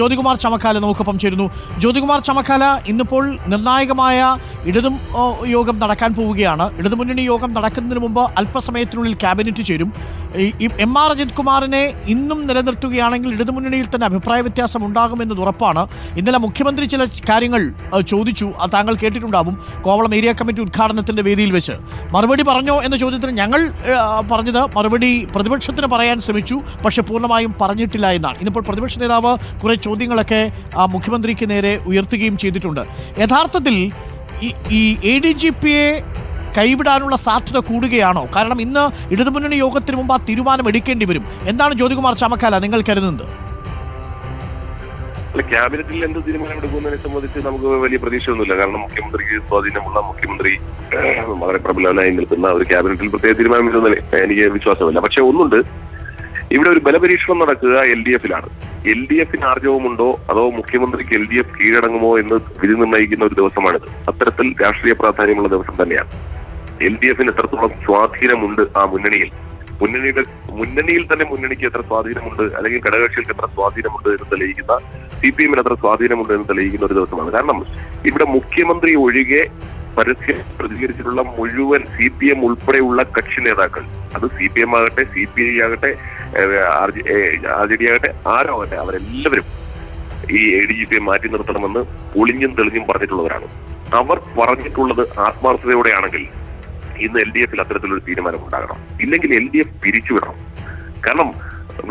ജ്യോതികുമാർ ചമക്കാല നമുക്കൊപ്പം ചേരുന്നു. ജ്യോതികുമാർ ചമക്കാല ഇന്നിപ്പോൾ നിർണായകമായ ഇടതും യോഗം നടക്കാൻ പോവുകയാണ്. ഇടതുമുന്നണി യോഗം നടക്കുന്നതിന് മുമ്പ് അല്പസമയത്തിനുള്ളിൽ ക്യാബിനറ്റ് ചേരും. ഈ- എം ആർ അജിത് കുമാറിനെ ഇന്നും നിലനിർത്തുകയാണെങ്കിൽ ഇടതുമുന്നണിയിൽ തന്നെ അഭിപ്രായ വ്യത്യാസം ഉണ്ടാകുമെന്നത് ഉറപ്പാണ്. ഇന്നലെ മുഖ്യമന്ത്രി ചില കാര്യങ്ങൾ ചോദിച്ചു. താങ്കൾ കേട്ടിട്ടുണ്ടാവും. കോവളം ഏരിയ കമ്മിറ്റി ഉദ്ഘാടനത്തിന്റെ വേദിയിൽ വെച്ച്. മറുപടി പറഞ്ഞോ എന്ന ചോദ്യത്തിന് ഞങ്ങൾ പറഞ്ഞത് മറുപടി പ്രതിപക്ഷത്തിന് പറയാൻ ശ്രമിച്ചു. പക്ഷേ പൂർണമായും പറഞ്ഞിട്ടില്ല എന്നാണ്. ഇന്നിപ്പോൾ പ്രതിപക്ഷ നേതാവ് കുറേ ചോദ്യങ്ങളൊക്കെ മുഖ്യമന്ത്രിക്ക് നേരെ ഉയർത്തുകയും ചെയ്തിട്ടുണ്ട്. യഥാർത്ഥത്തിൽ ഈ- എ ഡി ജി പിയെ കൈവിടാനുള്ള സാധ്യത കൂടുകയാണോ? കാരണം ഇന്ന് ഇടതുമുന്നണി യോഗത്തിന് മുമ്പ് ആ തീരുമാനം എടുക്കേണ്ടി വരും. എന്താണ് ജ്യോതികുമാർ ചമക്കാല? നിങ്ങൾ കരുതുന്നത്? അല്ല ക്യാബിനറ്റിൽ എന്ത് തീരുമാനം എടുക്കുന്നതിനെ സംബന്ധിച്ച് നമുക്ക് വലിയ പ്രതീക്ഷയൊന്നുമില്ല. കാരണം മുഖ്യമന്ത്രിക്ക് സ്വാധീനമുള്ള മുഖ്യമന്ത്രി വളരെ പ്രബലനായി നിൽക്കുന്ന ഒരു ക്യാബിനറ്റിൽ പ്രത്യേക തീരുമാനം എനിക്ക് വിശ്വാസമില്ല. പക്ഷെ ഒന്നുണ്ട്. ഇവിടെ ഒരു ബലപരീക്ഷണം നടക്കുക എൽ ഡി എഫിലാണ്. എൽ ഡി എഫിന് ആർജവമുണ്ടോ? അതോ മുഖ്യമന്ത്രിക്ക് എൽ ഡി എഫ് കീഴടങ്ങുമോ എന്ന് വിധി നിർണയിക്കുന്ന ഒരു ദിവസമാണിത്. അത്തരത്തിൽ രാഷ്ട്രീയ പ്രാധാന്യമുള്ള ദിവസം തന്നെയാണ്. എൽ ഡി എഫിന് എത്രത്തോളം സ്വാധീനമുണ്ട് ആ മുന്നണിയിൽ? മുന്നണിയുടെ മുന്നണിയിൽ തന്നെ മുന്നണിക്ക് എത്ര സ്വാധീനമുണ്ട്? അല്ലെങ്കിൽ ഘടകകക്ഷികൾക്ക് എത്ര സ്വാധീനമുണ്ട് എന്ന് തെളിയിക്കുന്ന സി പി എമ്മിന് എത്ര സ്വാധീനമുണ്ട് എന്ന് തെളിയിക്കുന്ന ഒരു ദിവസമാണ്. കാരണം ഇവിടെ മുഖ്യമന്ത്രി ഒഴികെ പരസ്യം പ്രതികരിച്ചിട്ടുള്ള മുഴുവൻ സി പി എം ഉൾപ്പെടെയുള്ള കക്ഷി നേതാക്കൾ. അത് സി പി എം ആകട്ടെ സി പി ഐ ആകട്ടെ ആർ ജെ ഡി ആകട്ടെ ആരോ ആകട്ടെ അവരെല്ലാവരും ഈ എ ഡി ജി പിയെ മാറ്റി നിർത്തണമെന്ന് പൊളിഞ്ഞും തെളിഞ്ഞും പറഞ്ഞിട്ടുള്ളവരാണ്. അവർ പറഞ്ഞിട്ടുള്ളത് ആത്മാർത്ഥതയോടെയാണെങ്കിൽ ഇന്ന് എൽ ഡി എഫിൽ അത്തരത്തിലൊരു തീരുമാനം ഉണ്ടാകണം ഇല്ലെങ്കിൽ എൽ ഡി എഫ് പിരിച്ചുവിടണം. കാരണം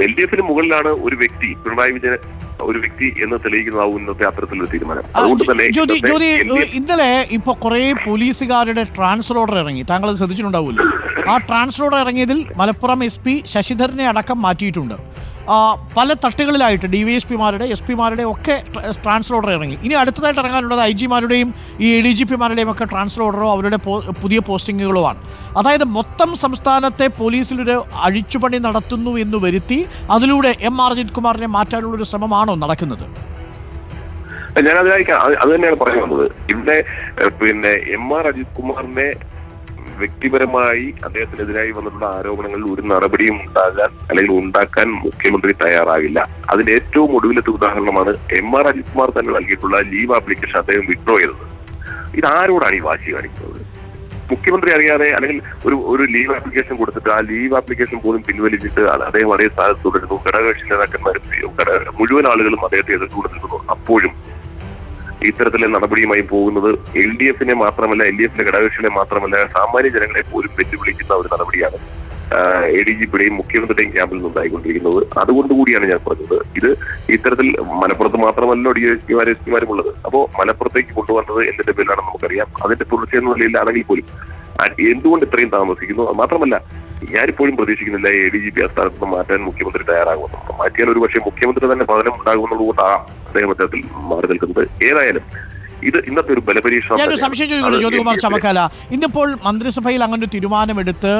എൽ ഡി എഫിന് മുകളിലാണ് ഒരു വ്യക്തി പിണറായി വിജയൻ ഒരു വ്യക്തി എന്ന് തെളിയിക്കുന്നതാവും ഇന്നത്തെ അത്തരത്തിലൊരു തീരുമാനം. അതുകൊണ്ട് തന്നെ ജ്യോതി ജ്യോതി ഇന്നലെ ഇപ്പൊ കുറെ പോലീസുകാരുടെ ട്രാൻസ്ഫർ ഓർഡർ ഇറങ്ങി. താങ്കൾ ശ്രദ്ധിച്ചിട്ടുണ്ടാവുമല്ലോ. ആ ട്രാൻസ്ഫർ ഓർഡർ ഇറങ്ങിയതിൽ മലപ്പുറം എസ് പി ശശിധരനെ അടക്കം മാറ്റിയിട്ടുണ്ട്. പല തട്ടുകളിലായിട്ട് ഡി വി എസ് പിമാരുടെ എസ് പിമാരുടെ ഒക്കെ ട്ര- ട്രാൻസ്ഫർ ഓർഡർ ഇറങ്ങി. ഇനി അടുത്തതായിട്ട് ഇറങ്ങാനുള്ളത് ഐ ജിമാരുടെയും ഈ എ ഡി ജി പിമാരുടെയും ഒക്കെ ട്രാൻസ്ഫർ ഓർഡറോ അവരുടെ പുതിയ പോസ്റ്റിങ്ങുകളോ ആണ് അതായത് മൊത്തം സംസ്ഥാനത്തെ പോലീസിലൊരു അഴിച്ചുപണി നടത്തുന്നു എന്ന് വരുത്തി അതിലൂടെ എം ആർ അജിത് കുമാറിനെ മാറ്റാനുള്ള ഒരു ശ്രമമാണോ നടക്കുന്നത്? ഞാൻ അതിനായിരിക്കാം അത് അത് തന്നെയാണ് പറയാൻ വന്നത് ഇവിടെ പിന്നെ എം ആർ അജിത് കുമാറിനെ വ്യക്തിപരമായി അദ്ദേഹത്തിനെതിരായി വന്നിട്ടുള്ള ആരോപണങ്ങളിൽ ഒരു നടപടിയും ഉണ്ടാകാൻ അല്ലെങ്കിൽ ഉണ്ടാക്കാൻ മുഖ്യമന്ത്രി തയ്യാറാകില്ല. അതിന്റെ ഏറ്റവും ഒടുവിലത്തെ ഉദാഹരണമാണ് എം ആർ അജിത് കുമാർ തന്നെ നൽകിയിട്ടുള്ള ലീവ് ആപ്ലിക്കേഷൻ അദ്ദേഹം വിഡ്രോ ചെയ്തത്. ഇത് ആരോടാണ് ഈ വാശി കാണിക്കുന്നത്? മുഖ്യമന്ത്രി അറിയാതെ അല്ലെങ്കിൽ ഒരു ഒരു ലീവ് ആപ്ലിക്കേഷൻ കൊടുത്തിട്ട് ആ ലീവ് ആപ്ലിക്കേഷൻ പോലും പിൻവലിച്ചിട്ട് അദ്ദേഹം അതേ സ്ഥാനത്ത് തുടരുന്നു. ഘടകകക്ഷി നേതാക്കന്മാരും മുഴുവൻ ആളുകളും അദ്ദേഹത്തെ എതിർത്തുകൊണ്ട് നിൽക്കുന്നു അപ്പോഴും ഇത്തരത്തിലെ നടപടിയുമായി പോകുന്നത് എൽ ഡി എഫിനെ മാത്രമല്ല എൽ ഡി എഫിന്റെ ഘടകകക്ഷികളെ മാത്രമല്ല സാമാന്യ ജനങ്ങളെ പോലും വെല്ലുവിളിക്കുന്ന ഒരു നടപടിയാണ് എ ഡി ജി പിയുടെയും മുഖ്യമന്ത്രിയുടെയും ക്യാമ്പിൽ നിന്നുണ്ടായിക്കൊണ്ടിരിക്കുന്നത്. അതുകൊണ്ട് കൂടിയാണ് ഞാൻ പറഞ്ഞത്. ഇത് ഇത്തരത്തിൽ മലപ്പുറത്ത് മാത്രമല്ല ഡി എസ് പിമാർ എസ് പിമാരും ഉള്ളത് അപ്പോ മലപ്പുറത്തേക്ക് കൊണ്ടുവന്നത് എന്തിന്റെ പേരിലാണെന്ന് നമുക്കറിയാം. അതിന്റെ തുടർച്ചയെന്ന നിലയിൽ പോലും എന്തുകൊണ്ട് ഇത്രയും താമസിക്കുന്നു? മാത്രമല്ല ഞാനിപ്പോഴും പ്രതീക്ഷിക്കുന്നില്ല എ ഡി ജി പി ആ സ്ഥാനത്ത് നിന്ന് മാറ്റാൻ മുഖ്യമന്ത്രി തയ്യാറാകുമെന്ന്. മാറ്റിയാൽ ഒരു പക്ഷേ മുഖ്യമന്ത്രി തന്നെ പതനം ഉണ്ടാകുമെന്നുള്ളതുകൊണ്ടാണ് അദ്ദേഹം അദ്ദേഹത്തിൽ മാറി നിൽക്കുന്നത്. ഏതായാലും ഇത് ഇന്നത്തെ ഒരു ബലപരീക്ഷണം ഞാനൊരു സംശയം ചോദിക്കുന്നു ജ്യോതികുമാർ ചമക്കാല. ഇന്നിപ്പോൾ മന്ത്രിസഭയിൽ അങ്ങനെ ഒരു തീരുമാനമെടുത്ത്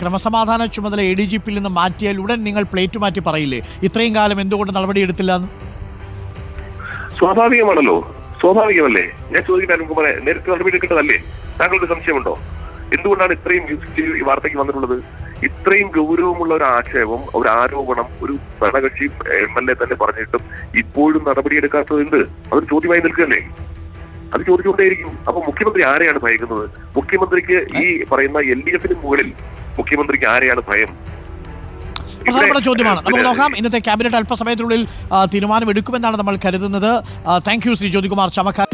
ക്രമസമാധാന ചുമതല എ ഡി ജി പിയിൽ നിന്ന് മാറ്റിയാൽ ഉടൻ നിങ്ങൾ പ്ലേറ്റ് മാറ്റി പറയില്ലേ? ഇത്രയും കാലം എന്തുകൊണ്ട് നടപടിയെടുത്തില്ല എന്ന് സ്വാഭാവികമാണല്ലോ. സ്വാഭാവികമല്ലേ? ഞാൻ ചോദിക്കാൻ അരുൺകുമാറെ നേരത്തെ നടപടി എടുക്കേണ്ടതല്ലേ? താങ്കളുടെ സംശയമുണ്ടോ? എന്തുകൊണ്ടാണ് ഇത്രയും ന്യൂസ് ഈ വാർത്തയ്ക്ക് വന്നിട്ടുള്ളത്? ഇത്രയും ഗൗരവമുള്ള ഒരു ആക്ഷേപം ഒരു ആരോപണം ഒരു ഭരണകക്ഷി എം എൽ എ തന്നെ പറഞ്ഞിട്ടും ഇപ്പോഴും നടപടിയെടുക്കാത്തത് എന്ത്? അതൊരു ചോദ്യമായി നിൽക്കുകയല്ലേ? അത് ചോദിച്ചുകൊണ്ടേയിരിക്കും. അപ്പൊ മുഖ്യമന്ത്രി ആരെയാണ് ഭയക്കുന്നത്? മുഖ്യമന്ത്രിക്ക് ഈ പറയുന്ന എൽ ഡി എഫിന് മുകളിൽ മുഖ്യമന്ത്രിക്ക് ആരെയാണ് ഭയം? പ്രധാനപ്പെട്ട ചോദ്യമാണ്. നമുക്ക് നോക്കാം. ഇന്നത്തെ ക്യാബിനറ്റ് അല്പസമയത്തിനുള്ളിൽ തീരുമാനമെടുക്കുമെന്നാണ് നമ്മൾ കരുതുന്നത്. Thank you Shri Jyothikumar. Chamakkala